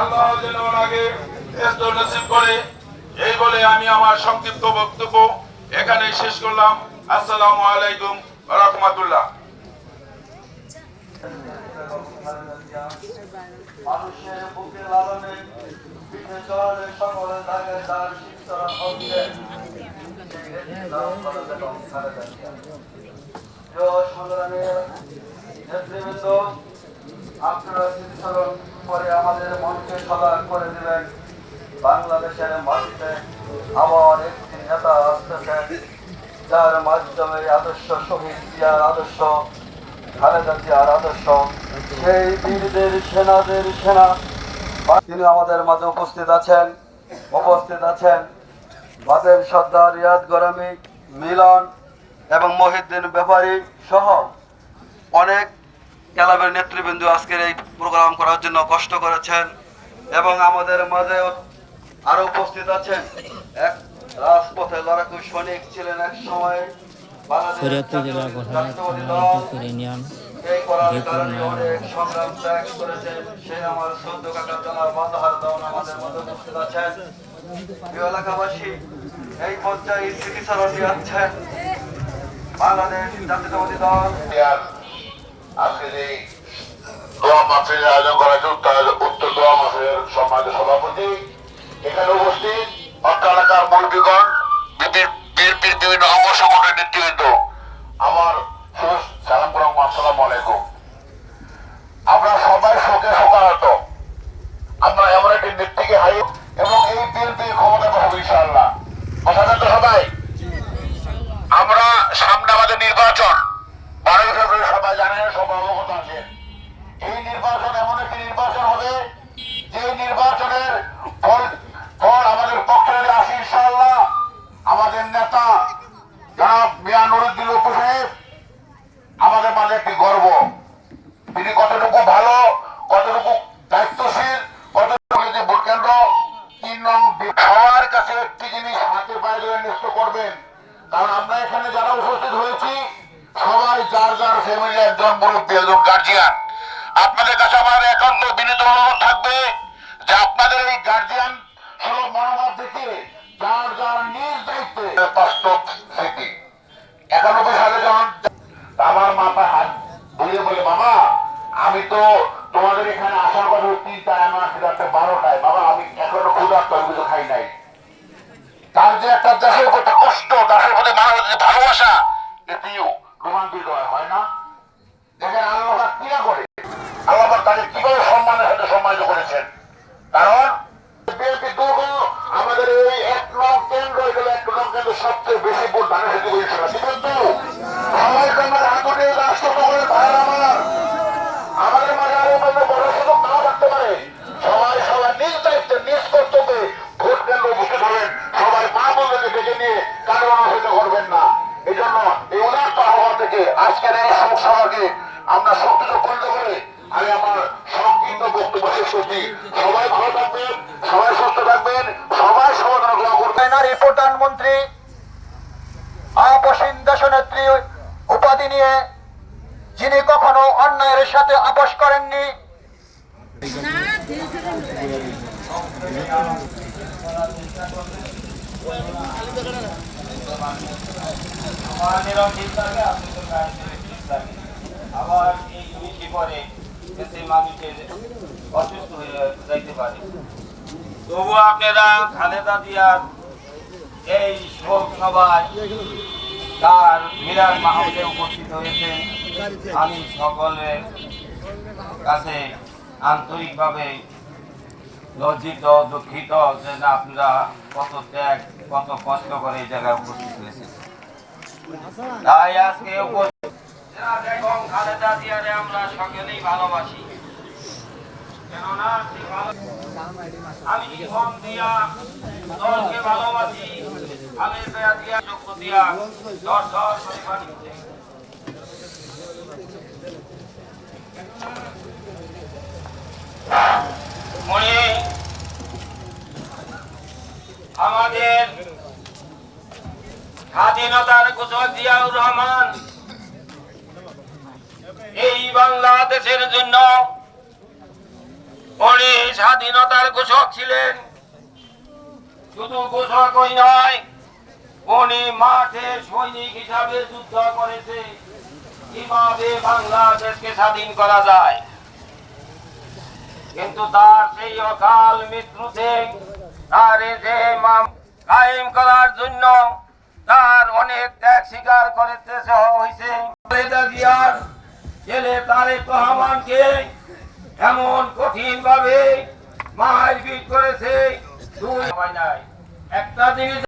আল্লাহ যেন ওনাকে নসিব করে। এই বলে আমি আমার সংক্ষিপ্ত বক্তব্য এখানেই শেষ করলাম। আসসালামু আলাইকুম রহমতুল্লাহ। মানুষের বুকে লালনে পিঠে চলে সকল দাগে তার শিক্ষা হচ্ছে সংগ্রামের নেতৃবৃন্দ, আপনারা স্মৃতিস্মরণ করে আমাদের মনকে সজাগ করে দিলেন বাংলাদেশের মাটিতে আবার একটি নেতা আসতেছেন যার মাধ্যমে আদর্শ শহীদ জিয়ার আদর্শ, খালেদা জিয়ার আদর্শ, সেই বীরদের সেনাদের সেনা। তিনি আমাদের মাঝে উপস্থিত আছেন উপস্থিত আছেন। বাদের সর্দার রিয়াদ গরামি, মিলন এবং মহিউদ্দিন ব্যাপারী সহ অনেক ক্লাবের নেতৃবৃন্দ আজকের এই প্রোগ্রাম করার জন্য কষ্ট করেছেন এবং আমাদের মাঝে আরও উপস্থিত আছেন। এক রাজপথে লড়াকু সৈনিক ছিলেন এক সময়। বাংলাদেশের জেলা জাতীয়তাবাদী ঘোষণা দল। ইউনিয়ন এই করার যে কোনো কারণে নাম। অনেক সংগ্রাম ত্যাগ করেছেন। সে আমার সদ্য কাকা জানার মাতাহার দাওন আমাদের মধ্যে উপস্থিত আছেন। এলাকাবাসী এই পর্যায়ে স্মৃতিচারণ যাচ্ছেন বাংলাদেশ জাতীয়তাবাদী দল। আর যে দোয়া মাহফিলের আয়োজন করা হয়েছে উত্তর উত্তর দোয়া মাহফিলের সম্মানিত সভাপতি এখানে উপস্থিত অত্র এলাকার মুরব্বীগণ বিএনপির বিভিন্ন অঙ্গ সংগঠনের নেতৃবৃন্দ। নিশ্চিত করবেন। কারণ আমরা এখানে যারা উপস্থিত হয়েছি, সবাই যার যার ফ্যামিলি একজন মুরব্বী, একজন গার্জিয়ান আপনাদের কাছে আমার একান্ত বিনীত অনুরোধ থাকবে যে আপনাদের এই গার্জিয়ান সুলভ মনোভাব দেখে যার যার নিজ দায়িত্বে। বাস্তব স্মৃতি। একানব্বই সালে যখন আমার মাথা হাত বুলিয়ে বলে, বাবা, আমি তো তোমাদের এখানে আসার কথা তিনটায় আমার রাত্রে বারোটায়। বাবা, আমি এখনও ক্ষুধার্ত, আমি খাই নাই। তার যে একটা দেশের প্রতি কষ্ট দেশের প্রতি মানুষের যে ভালোবাসা এটিও রোমান্টিক হয়, হয় না? দেখেন আল্লাহ ক্রিয়া করে? মা বন্ধুকে নিয়ে কারও অনুসৃত করবেন না এই জন্য এই উদাত্ত আহ্বান থেকে আজকের এই শোক সভাকে আমরা শক্তিত পরিণত করে আমি আমার সংকীর্ণ বক্তব্য শেষ করছি। সবাই ভালো থাকবেন সবাই সুস্থ থাকবেন সবাই সমাধান গ্রহণ করবেন। নারী প্রধানমন্ত্রী আপসীন দেশনেত্রী উপাধি নিয়ে যিনি কখনো অন্যায়ের সাথে আপোষ করেননি আমার নিরঞ্জিত লাগে আপনি লাগে আবার এই মিষ্টি পরে এতে মানুষের অসুস্থ হয়ে যাইতে পারে তবু আপনারা খালেদা জিয়ার এই শোক সভায় তার মিরাজ মাহমুদে উপস্থিত হয়েছেন। আমি সকলের কাছে আন্তরিকভাবে লজ্জিত, দুঃখিত যে না আপনারা কত ত্যাগ, কত কষ্ট করে এই জায়গায় উপস্থিত হয়েছেন। তাই আজকে আমরা সকলেই ভালোবাসি। কেননা আমি দিয়া দলকে ভালোবাসি দিয়া বাড়িতে উনি আমাদের স্বাধীনতার ঘোষক জিয়াউর রহমান। এই বাংলাদেশের জন্য উনি স্বাধীনতার ঘোষক ছিলেন। শুধু ঘোষকই নয়, উনি মাঠে সৈনিক হিসাবে যুদ্ধ করেছে। কীভাবে বাংলাদেশকে স্বাধীন করা যায়? কিন্তু তার সেই অকাল মৃত্যুতে তার যে কায়েম করার জন্য তার অনেক ত্যাগ স্বীকার করতে হয়েছে জিয়ার ছেলে তারেক রহমানকে এমন কঠিন ভাবে মারপিট করেছে। দুই একটা জিনিস